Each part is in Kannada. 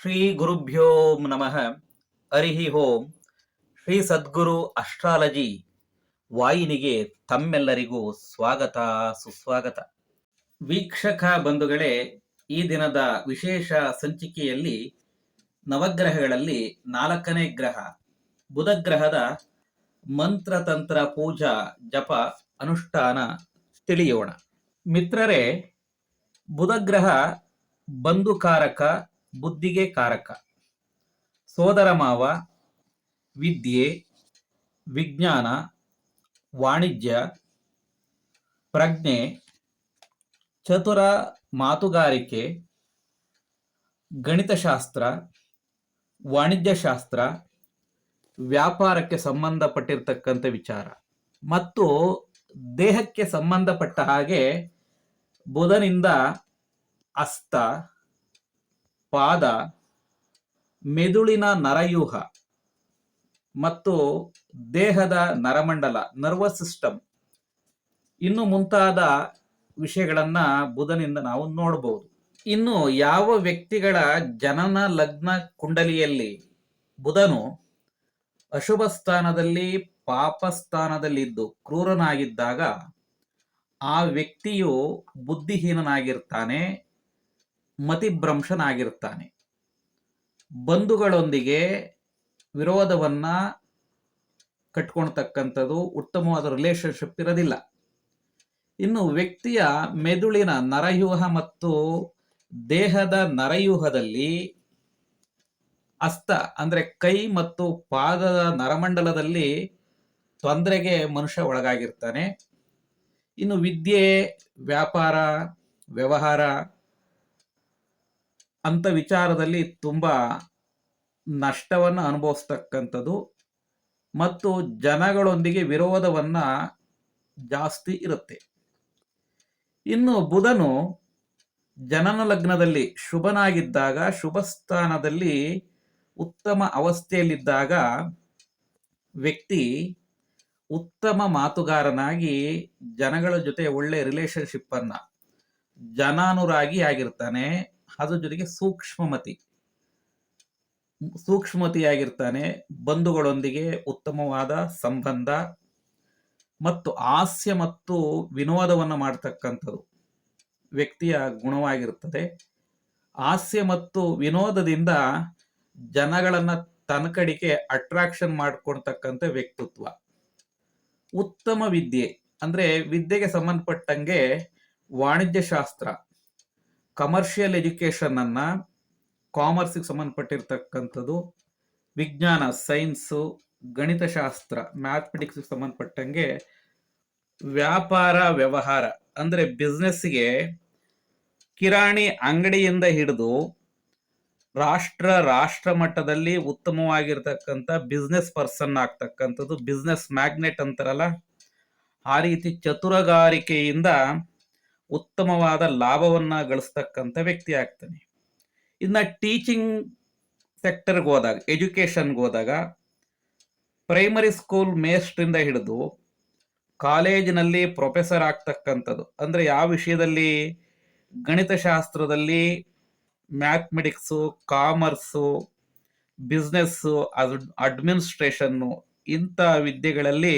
ಶ್ರೀ ಗುರುಭ್ಯೋ ನಮಃ ಹರಿಹಿ ಓಂ ಶ್ರೀ ಸದ್ಗುರು ಅಸ್ಟ್ರಾಲಜಿ ವಾಯಿನಿಗೆ ತಮ್ಮೆಲ್ಲರಿಗೂ ಸ್ವಾಗತ, ಸುಸ್ವಾಗತ. ವೀಕ್ಷಕ ಬಂಧುಗಳೇ, ಈ ದಿನದ ವಿಶೇಷ ಸಂಚಿಕೆಯಲ್ಲಿ ನವಗ್ರಹಗಳಲ್ಲಿ ನಾಲ್ಕನೇ ಗ್ರಹ ಬುಧ ಗ್ರಹದ ಮಂತ್ರತಂತ್ರ ಪೂಜಾ ಜಪ ಅನುಷ್ಠಾನ ತಿಳಿಯೋಣ. ಮಿತ್ರರೇ, ಬುಧಗ್ರಹ ಬಂಧುಕಾರಕ ಬುದ್ಧಿಗೆ ಕಾರಕ. ಸೋದರ ಮಾವ, ವಿದ್ಯೆ, ವಿಜ್ಞಾನ, ವಾಣಿಜ್ಯ, ಪ್ರಜ್ಞೆ, ಚತುರ ಮಾತುಗಾರಿಕೆ, ಗಣಿತಶಾಸ್ತ್ರ, ವಾಣಿಜ್ಯಶಾಸ್ತ್ರ, ವ್ಯಾಪಾರಕ್ಕೆ ಸಂಬಂಧಪಟ್ಟಿರ್ತಕ್ಕಂಥ ವಿಚಾರ. ಮತ್ತು ದೇಹಕ್ಕೆ ಸಂಬಂಧಪಟ್ಟ ಹಾಗೆ ಬುಧನಿಂದ ಅಸ್ತ ಪಾದ, ಮೆದುಳಿನ ನರಯೂಹ ಮತ್ತು ದೇಹದ ನರಮಂಡಲ ನರ್ವಸ್ ಸಿಸ್ಟಮ್ ಇನ್ನು ಮುಂತಾದ ವಿಷಯಗಳನ್ನ ಬುಧನಿಂದ ನಾವು ನೋಡಬಹುದು ಇನ್ನು ಯಾವ ವ್ಯಕ್ತಿಗಳ ಜನನ ಲಗ್ನ ಕುಂಡಲಿಯಲ್ಲಿ ಬುಧನು ಅಶುಭ ಸ್ಥಾನದಲ್ಲಿ ಪಾಪ ಸ್ಥಾನದಲ್ಲಿದ್ದು ಕ್ರೂರನಾಗಿದ್ದಾಗ ಆ ವ್ಯಕ್ತಿಯು ಬುದ್ಧಿಹೀನನಾಗಿರ್ತಾನೆ. ಮತಿಭ್ರಂಶನಾಗಿರ್ತಾನೆ ಬಂಧುಗಳೊಂದಿಗೆ ವಿರೋಧವನ್ನ ಕಟ್ಕೊಳ್ತಕ್ಕಂಥದ್ದು ಉತ್ತಮವಾದ ರಿಲೇಶನ್ಶಿಪ್ ಇರೋದಿಲ್ಲ. ಇನ್ನು ವ್ಯಕ್ತಿಯ ಮೆದುಳಿನ ನರಯೂಹ ಮತ್ತು ದೇಹದ ನರಯೂಹದಲ್ಲಿ ಅಸ್ತ, ಅಂದ್ರೆ ಕೈ ಮತ್ತು ಪಾದದ ನರಮಂಡಲದಲ್ಲಿ ತೊಂದರೆಗೆ ಮನುಷ್ಯ ಒಳಗಾಗಿರ್ತಾನೆ. ಇನ್ನು ವಿದ್ಯೆ, ವ್ಯಾಪಾರ, ವ್ಯವಹಾರ ಅಂತ ವಿಚಾರದಲ್ಲಿ ತುಂಬಾ ನಷ್ಟವನ್ನು ಅನುಭವಿಸ್ತಕ್ಕಂಥದ್ದು ಮತ್ತು ಜನಗಳೊಂದಿಗೆ ವಿರೋಧವನ್ನ ಜಾಸ್ತಿ ಇರುತ್ತೆ. ಇನ್ನು ಬುಧನು ಜನನ ಲಗ್ನದಲ್ಲಿ ಶುಭನಾಗಿದ್ದಾಗ, ಶುಭ ಸ್ಥಾನದಲ್ಲಿ ಉತ್ತಮ ಅವಸ್ಥೆಯಲ್ಲಿದ್ದಾಗ ವ್ಯಕ್ತಿ ಉತ್ತಮ ಮಾತುಗಾರನಾಗಿ ಜನಗಳ ಜೊತೆ ಒಳ್ಳೆ ರಿಲೇಶನ್ಶಿಪ್ ಅನ್ನ ಜನಾನುರಾಗಿ ಆಗಿರ್ತಾನೆ. ಅದ್ರ ಜೊತೆಗೆ ಸೂಕ್ಷ್ಮಮತಿ. ಸೂಕ್ಷ್ಮತಿಯಾಗಿರ್ತಾನೆ, ಬಂಧುಗಳೊಂದಿಗೆ ಉತ್ತಮವಾದ ಸಂಬಂಧ ಮತ್ತು ಹಾಸ್ಯ ಮತ್ತು ವಿನೋದವನ್ನು ಮಾಡ್ತಕ್ಕಂಥದ್ದು. ವ್ಯಕ್ತಿಯ ಗುಣವಾಗಿರುತ್ತದೆ. ಹಾಸ್ಯ ಮತ್ತು ವಿನೋದದಿಂದ ಜನಗಳನ್ನ ತನ್ನ ಕಡೆಗೆ ಅಟ್ರಾಕ್ಷನ್ ಮಾಡ್ಕೊಳ್ತಕ್ಕಂಥ ವ್ಯಕ್ತಿತ್ವ. ಉತ್ತಮ ವಿದ್ಯೆ ಅಂದ್ರೆ ವಿದ್ಯೆಗೆ ಸಂಬಂಧಪಟ್ಟಂಗೆ ವಾಣಿಜ್ಯ ಶಾಸ್ತ್ರ ಕಮರ್ಷಿಯಲ್ ಎಜುಕೇಶನ್ ಅನ್ನ ಕಾಮರ್ಸ್ಗೆ ಸಂಬಂಧಪಟ್ಟಿರ್ತಕ್ಕಂಥದ್ದು ವಿಜ್ಞಾನ ಸೈನ್ಸು ಗಣಿತಶಾಸ್ತ್ರ ಮ್ಯಾಥಮೆಟಿಕ್ಸ್ಗೆ ಸಂಬಂಧಪಟ್ಟಂಗೆ ವ್ಯಾಪಾರ ವ್ಯವಹಾರ, ಅಂದ್ರೆ ಬಿಸ್ನೆಸ್ಗೆ ಕಿರಾಣಿ ಅಂಗಡಿಯಿಂದ ಹಿಡಿದು ರಾಷ್ಟ್ರ ರಾಷ್ಟ್ರ ಮಟ್ಟದಲ್ಲಿ ಉತ್ತಮವಾಗಿರ್ತಕ್ಕಂಥ ಬಿಸ್ನೆಸ್ ಪರ್ಸನ್ ಆಗ್ತಕ್ಕಂಥದ್ದು ಬಿಸ್ನೆಸ್ ಮ್ಯಾಗ್ನೆಟ್ ಅಂತಾರಲ್ಲ, ಆ ರೀತಿ ಚತುರಗಾರಿಕೆಯಿಂದ ಉತ್ತಮವಾದ ಲಾಭವನ್ನ ಗಳಿಸ್ತಕ್ಕಂಥ ವ್ಯಕ್ತಿ ಆಗ್ತಾನೆ. ಇನ್ನ ಟೀಚಿಂಗ್ ಸೆಕ್ಟರ್ಗೆ ಹೋದಾಗ ಎಜುಕೇಶನ್ಗೆ ಹೋದಾಗ ಪ್ರೈಮರಿ ಸ್ಕೂಲ್ ಮೇಸ್ಟ್ರಿಂದ ಹಿಡಿದು ಕಾಲೇಜಿನಲ್ಲಿ ಪ್ರೊಫೆಸರ್ ಆಗ್ತಕ್ಕಂಥದ್ದು. ಅಂದರೆ ಯಾವ ವಿಷಯದಲ್ಲಿ? ಗಣಿತಶಾಸ್ತ್ರದಲ್ಲಿ ಮ್ಯಾಥಮೆಟಿಕ್ಸು ಕಾಮರ್ಸು ಬಿಸ್ನೆಸ್ಸು ಅಡ್ಮಿನಿಸ್ಟ್ರೇಷನ್ನು ಇಂಥ ವಿದ್ಯೆಗಳಲ್ಲಿ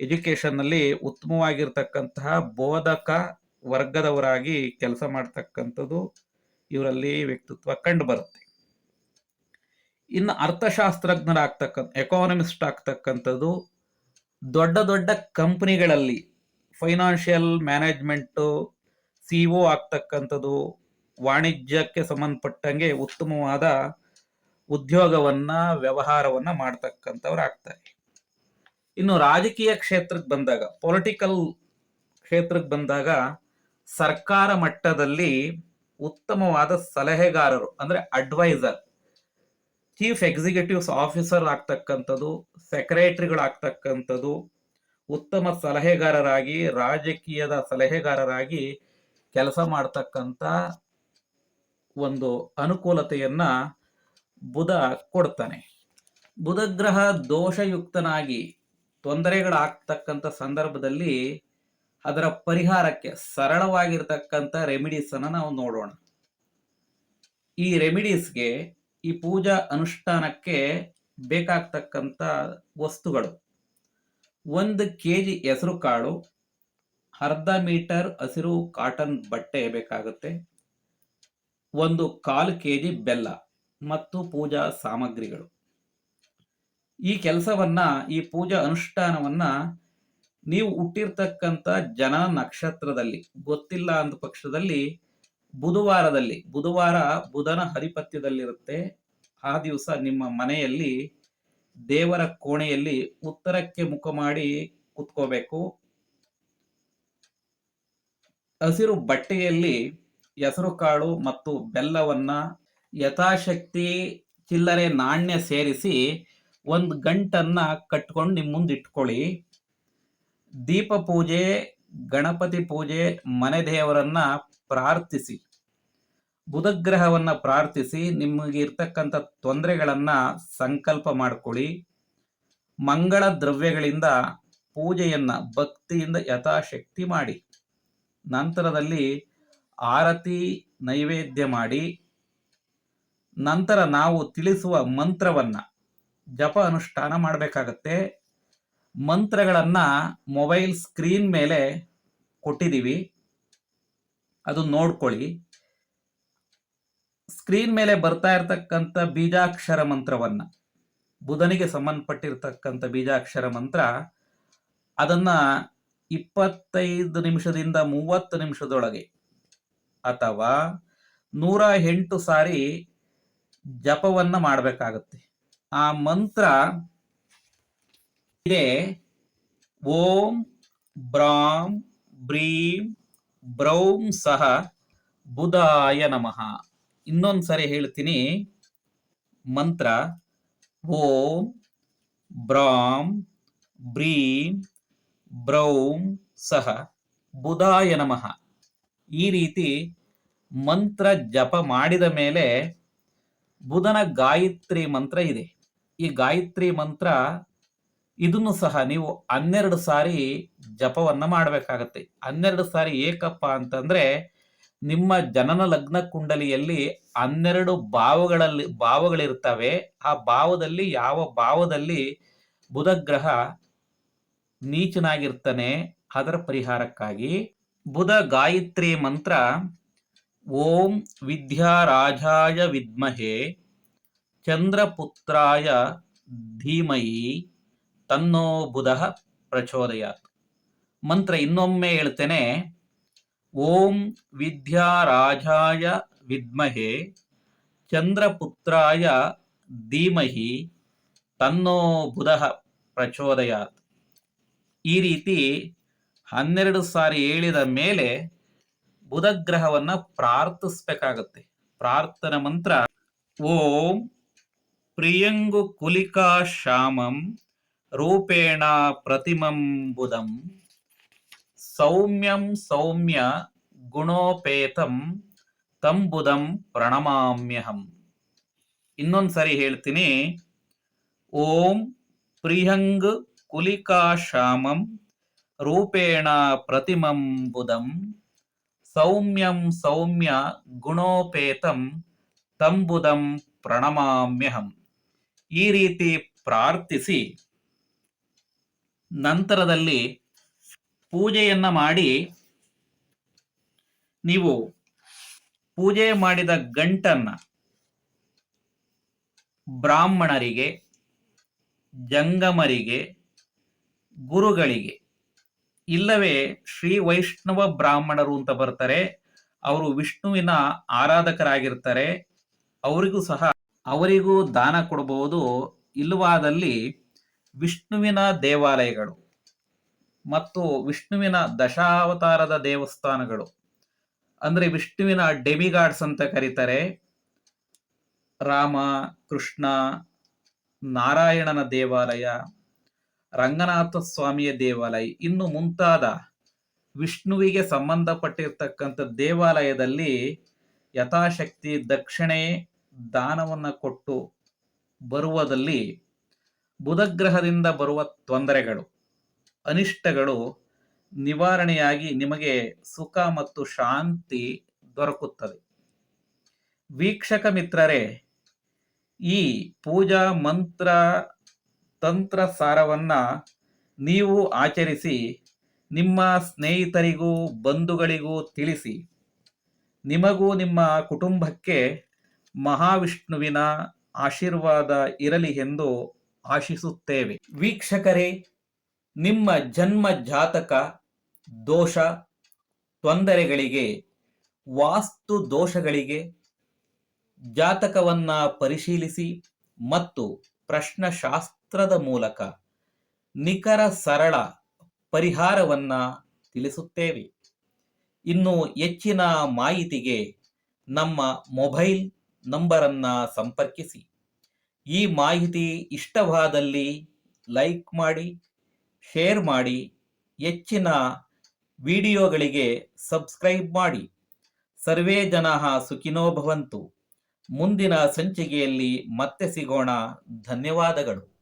ಎಜುಕೇಷನ್ನಲ್ಲಿ ಉತ್ತಮವಾಗಿರ್ತಕ್ಕಂತಹ ಬೋಧಕ ವರ್ಗದವರಾಗಿ ಕೆಲಸ ಮಾಡ್ತಕ್ಕಂಥದ್ದು ಇವರಲ್ಲಿ ವ್ಯಕ್ತಿತ್ವ ಕಂಡು ಬರುತ್ತೆ. ಇನ್ನು ಅರ್ಥಶಾಸ್ತ್ರಜ್ಞರಾಗ್ತಕ್ಕಂಥ ಎಕಾನಮಿಸ್ಟ್ ಆಗ್ತಕ್ಕಂಥದ್ದು ದೊಡ್ಡ ದೊಡ್ಡ ಕಂಪನಿಗಳಲ್ಲಿ ಫೈನಾನ್ಷಿಯಲ್ ಮ್ಯಾನೇಜ್ಮೆಂಟು ಸಿ ಒ ಆಗ್ತಕ್ಕಂಥದ್ದು ವಾಣಿಜ್ಯಕ್ಕೆ ಸಂಬಂಧಪಟ್ಟಂಗೆ ಉತ್ತಮವಾದ ಉದ್ಯೋಗವನ್ನ, ವ್ಯವಹಾರವನ್ನ ಮಾಡ್ತಕ್ಕಂಥವ್ರು ಆಗ್ತಾರೆ ಇನ್ನು ರಾಜಕೀಯ ಕ್ಷೇತ್ರಕ್ಕೆ ಬಂದಾಗ ಪೊಲಿಟಿಕಲ್ ಕ್ಷೇತ್ರಕ್ಕೆ ಬಂದಾಗ ಸರ್ಕಾರ ಮಟ್ಟದಲ್ಲಿ ಉತ್ತಮವಾದ ಸಲಹೆಗಾರರು, ಅಂದ್ರೆ ಅಡ್ವೈಸರ್ ಚೀಫ್ ಎಕ್ಸಿಕ್ಯೂಟಿವ್ಸ್ ಆಫೀಸರ್ ಆಗ್ತಕ್ಕಂಥದ್ದು ಸೆಕ್ರೆಟರಿಗಳಾಗ್ತಕ್ಕಂಥದ್ದು ಉತ್ತಮ ಸಲಹೆಗಾರರಾಗಿ, ರಾಜಕೀಯದ ಸಲಹೆಗಾರರಾಗಿ ಕೆಲಸ ಮಾಡ್ತಕ್ಕಂಥ ಒಂದು ಅನುಕೂಲತೆಯನ್ನ ಬುಧ ಕೊಡ್ತಾನೆ. ಬುಧಗ್ರಹ ದೋಷಯುಕ್ತನಾಗಿ ತೊಂದರೆಗಳಾಗ್ತಕ್ಕಂಥ ಸಂದರ್ಭದಲ್ಲಿ ಅದರ ಪರಿಹಾರಕ್ಕೆ ಸರಳವಾಗಿರ್ತಕ್ಕಂಥ ರೆಮಿಡೀಸ್ ಅನ್ನ ನಾವು ನೋಡೋಣ. ಈ ರೆಮಿಡೀಸ್ಗೆ ಈ ಪೂಜಾ ಅನುಷ್ಠಾನಕ್ಕೆ ಬೇಕಾಗ್ತಕ್ಕಂಥ ವಸ್ತುಗಳು. ಒಂದು ಕೆ ಜಿ ಹೆಸರು ಕಾಳು, ಅರ್ಧ ಮೀಟರ್ ಹಸಿರು ಕಾಟನ್ ಬಟ್ಟೆ ಬೇಕಾಗುತ್ತೆ, ಒಂದು ಕಾಲು ಕೆ ಜಿ ಬೆಲ್ಲ ಮತ್ತು ಪೂಜಾ ಸಾಮಗ್ರಿಗಳು. ಈ ಕೆಲಸವನ್ನ, ಈ ಪೂಜಾ ಅನುಷ್ಠಾನವನ್ನ ನೀವು ಹುಟ್ಟಿರ್ತಕ್ಕಂಥ ಜನ ನಕ್ಷತ್ರದಲ್ಲಿ, ಗೊತ್ತಿಲ್ಲ ಅಂದ ಪಕ್ಷದಲ್ಲಿ ಬುಧವಾರದಲ್ಲಿ, ಬುಧವಾರ ಬುಧನ ಹರಿಪತ್ಯದಲ್ಲಿರುತ್ತೆ. ಆ ದಿವಸ ನಿಮ್ಮ ಮನೆಯಲ್ಲಿ ದೇವರ ಕೋಣೆಯಲ್ಲಿ ಉತ್ತರಕ್ಕೆ ಮುಖ ಮಾಡಿ ಕುತ್ಕೋಬೇಕು. ಹಸಿರು ಬಟ್ಟೆಯಲ್ಲಿ ಹೆಸರು ಕಾಳು ಮತ್ತು ಬೆಲ್ಲವನ್ನ ಯಥಾಶಕ್ತಿ ಚಿಲ್ಲರೆ ನಾಣ್ಯ ಸೇರಿಸಿ ಒಂದು ಗಂಟನ್ನ ಕಟ್ಕೊಂಡು ನಿಮ್ಮ ಮುಂದೆ ಇಟ್ಕೊಳ್ಳಿ ದೀಪ ಪೂಜೆ, ಗಣಪತಿ ಪೂಜೆ, ಮನೆ ದೇವರನ್ನ ಪ್ರಾರ್ಥಿಸಿ. ಬುಧಗ್ರಹವನ್ನ ಪ್ರಾರ್ಥಿಸಿ, ನಿಮಗೆ ಇರ್ತಕ್ಕಂಥ ತೊಂದರೆಗಳನ್ನ ಸಂಕಲ್ಪ ಮಾಡಿಕೊಳ್ಳಿ. ಮಂಗಳ ದ್ರವ್ಯಗಳಿಂದ ಪೂಜೆಯನ್ನ ಭಕ್ತಿಯಿಂದ ಯಥಾಶಕ್ತಿ ಮಾಡಿ. ನಂತರದಲ್ಲಿ ಆರತಿ ನೈವೇದ್ಯ ಮಾಡಿ. ನಂತರ ನಾವು ತಿಳಿಸುವ ಮಂತ್ರವನ್ನ ಜಪ ಅನುಷ್ಠಾನ ಮಾಡಬೇಕಾಗತ್ತೆ. ಮಂತ್ರಗಳನ್ನ ಮೊಬೈಲ್ ಸ್ಕ್ರೀನ್ ಮೇಲೆ ಕೊಟ್ಟಿದ್ದೀವಿ ಅದು ನೋಡ್ಕೊಳ್ಳಿ. ಸ್ಕ್ರೀನ್ ಮೇಲೆ ಬರ್ತಾ ಇರತಕ್ಕಂಥ ಬೀಜಾಕ್ಷರ ಮಂತ್ರವನ್ನು, ಬುಧನಿಗೆ ಸಂಬಂಧಪಟ್ಟಿರ್ತಕ್ಕಂಥ ಬೀಜಾಕ್ಷರ ಮಂತ್ರ, ಅದನ್ನು ಇಪ್ಪತ್ತೈದು ನಿಮಿಷದಿಂದ ಮೂವತ್ತು ನಿಮಿಷದೊಳಗೆ ಅಥವಾ ನೂರ ಎಂಟು ಸಾರಿ ಜಪವನ್ನು ಮಾಡಬೇಕಾಗುತ್ತೆ. ಆ ಮಂತ್ರ ಇದೆ. ಓಂ ಬ್ರಾಂ ಬ್ರೀಂ ಬ್ರೌಂ ಸಹ ಬುಧಾಯ ನಮಃ. ಇನ್ನೊಂದು ಸರಿ ಹೇಳ್ತೀನಿ. ಮಂತ್ರ. ಓಂ ಬ್ರಾಂ ಬ್ರೀಂ ಬ್ರೌಂ ಸಹ ಬುಧಾಯ ನಮಃ. ಈ ರೀತಿ ಮಂತ್ರ ಜಪ ಮಾಡಿದ ಮೇಲೆ ಬುಧನ ಗಾಯತ್ರಿ ಮಂತ್ರ ಇದೆ. ಈ ಗಾಯತ್ರಿ ಮಂತ್ರ ಇದನ್ನು ಸಹ ನೀವು ಹನ್ನೆರಡು ಸಾರಿ ಜಪವನ್ನ ಮಾಡಬೇಕಾಗತ್ತೆ. ಹನ್ನೆರಡು ಸಾರಿ ಏಕಪ್ಪ ಅಂತಂದ್ರೆ ನಿಮ್ಮ ಜನನ ಲಗ್ನ ಕುಂಡಲಿಯಲ್ಲಿ ಹನ್ನೆರಡು ಭಾವಗಳಲ್ಲಿ ಭಾವಗಳಿರ್ತವೆ. ಆ ಭಾವದಲ್ಲಿ ಯಾವ ಭಾವದಲ್ಲಿ ಬುಧ ಗ್ರಹ ನೀಚನಾಗಿರ್ತಾನೆ ಅದರ ಪರಿಹಾರಕ್ಕಾಗಿ ಬುಧ ಗಾಯತ್ರಿ ಮಂತ್ರ ಓಂ ವಿದ್ಯಾರಾಜಾಯ ವಿದ್ಮಹೆ ಚಂದ್ರಪುತ್ರಾಯ ಧೀಮಹಿ ತನ್ನೋ ಬುಧ ಪ್ರಚೋದಯಾತ್. ಮಂತ್ರ ಇನ್ನೊಮ್ಮೆ ಹೇಳ್ತೇನೆ, ಓಂ ವಿದ್ಯಾರಾಜಾಯ ವಿದ್ಮಹೆ, ಚಂದ್ರಪುತ್ರಾಯ ಧೀಮಹಿ, ತನ್ನೋ ಬುಧ ಪ್ರಚೋದಯಾತ್. ಈ ರೀತಿ ಹನ್ನೆರಡು ಸಾರಿ ಹೇಳಿದ ಮೇಲೆ ಬುಧಗ್ರಹವನ್ನ ಪ್ರಾರ್ಥಿಸ್ಬೇಕಾಗತ್ತೆ. ಪ್ರಾರ್ಥನಾ ಮಂತ್ರ, ಓಂ ಪ್ರಿಯಂಗು ಕುಲಿಕಾ ಶ್ಯಾಮಂ ರೂಪೇಣ ಪ್ರತಿಮಂಬುದಂ ಸೌಮ್ಯಂ ಸೌಮ್ಯ ಗುಣೋಪೇತಂ ತಂಬುದಂ ಪ್ರಣಮಾಮ್ಯಹಂ. ಇನ್ನೊಂದು ಸರಿ ಹೇಳ್ತೀನಿ. ಓಂ ಪ್ರಿಯಂಗ್ ಕುಲಿಕಾ ಶ್ಯಾಮಂ ರೂಪೇಣ ಪ್ರತಿಮಂಬುದಂ ಸೌಮ್ಯಂ ಸೌಮ್ಯ ಗುಣೋಪೇತಂ ತಂಬುದಂ ಪ್ರಣಮಾಮ್ಯಹಂ. ಈ ರೀತಿ ಪ್ರಾರ್ಥಿಸಿ ನಂತರದಲ್ಲಿ ಪೂಜೆಯನ್ನ ಮಾಡಿ ನೀವು ಪೂಜೆ ಮಾಡಿದ ಗಂಟನ್ನ ಬ್ರಾಹ್ಮಣರಿಗೆ, ಜಂಗಮರಿಗೆ, ಗುರುಗಳಿಗೆ, ಇಲ್ಲವೇ ಶ್ರೀ ವೈಷ್ಣವ ಬ್ರಾಹ್ಮಣರು ಅಂತ ಬರ್ತಾರೆ, ಅವರು ವಿಷ್ಣುವಿನ ಆರಾಧಕರಾಗಿರ್ತಾರೆ, ಅವರಿಗೂ ಸಹ ಅವರಿಗೂ ದಾನ ಕೊಡಬಹುದು ಇಲ್ಲವಾದಲ್ಲಿ ವಿಷ್ಣುವಿನ ದೇವಾಲಯಗಳು ಮತ್ತು ವಿಷ್ಣುವಿನ ದಶಾವತಾರದ ದೇವಸ್ಥಾನಗಳು. ಅಂದರೆ ವಿಷ್ಣುವಿನ ಡೆಮಿಗಾಡ್ಸ್ ಅಂತ ಕರೀತಾರೆ. ರಾಮ, ಕೃಷ್ಣ, ನಾರಾಯಣನ ದೇವಾಲಯ, ರಂಗನಾಥ ಸ್ವಾಮಿಯ ದೇವಾಲಯ, ಇನ್ನು ಮುಂತಾದ ವಿಷ್ಣುವಿಗೆ ಸಂಬಂಧಪಟ್ಟಿರ್ತಕ್ಕಂಥ ದೇವಾಲಯದಲ್ಲಿ ಯಥಾಶಕ್ತಿ, ದಕ್ಷಿಣೆ, ದಾನವನ್ನು ಕೊಟ್ಟು ಬರುವುದಲ್ಲಿ ಬುಧಗ್ರಹದಿಂದ ಬರುವ ತೊಂದರೆಗಳು, ಅನಿಷ್ಟಗಳು ನಿವಾರಣೆಯಾಗಿ ನಿಮಗೆ ಸುಖ ಮತ್ತು ಶಾಂತಿ ದೊರಕುತ್ತದೆ. ವೀಕ್ಷಕ ಮಿತ್ರರೇ, ಈ ಪೂಜಾ ಮಂತ್ರ ತಂತ್ರ ಸಾರವನ್ನ ನೀವು ಆಚರಿಸಿ, ನಿಮ್ಮ ಸ್ನೇಹಿತರಿಗೂ ಬಂಧುಗಳಿಗೂ ತಿಳಿಸಿ. ನಿಮಗೂ ನಿಮ್ಮ ಕುಟುಂಬಕ್ಕೆ ಮಹಾವಿಷ್ಣುವಿನ ಆಶೀರ್ವಾದ ಇರಲಿ ಎಂದು ಆಶಿಸುತ್ತೇವೆ. ವೀಕ್ಷಕರೇ, ನಿಮ್ಮ ಜನ್ಮ ಜಾತಕ ದೋಷ, ತೊಂದರೆಗಳಿಗೆ, ವಾಸ್ತು ದೋಷಗಳಿಗೆ ಜಾತಕವನ್ನ ಪರಿಶೀಲಿಸಿ ಮತ್ತು ಪ್ರಶ್ನಶಾಸ್ತ್ರದ ಮೂಲಕ ನಿಖರ ಸರಳ ಪರಿಹಾರವನ್ನ ತಿಳಿಸುತ್ತೇವೆ. ಇನ್ನು ಹೆಚ್ಚಿನ ಮಾಹಿತಿಗೆ ನಮ್ಮ ಮೊಬೈಲ್ ನಂಬರನ್ನು ಸಂಪರ್ಕಿಸಿ. ಈ ಮಾಹಿತಿ ಇಷ್ಟವಾದಲ್ಲಿ ಲೈಕ್ ಮಾಡಿ, ಶೇರ್ ಮಾಡಿ, ಹೆಚ್ಚಿನ ವಿಡಿಯೋಗಳಿಗೆ ಸಬ್ಸ್ಕ್ರೈಬ್ ಮಾಡಿ. ಸರ್ವೇ ಜನ ಸುಖಿನೋ ಭವಂತು. ಮುಂದಿನ ಸಂಚಿಕೆಯಲ್ಲಿ ಮತ್ತೆ ಸಿಗೋಣ. ಧನ್ಯವಾದಗಳು.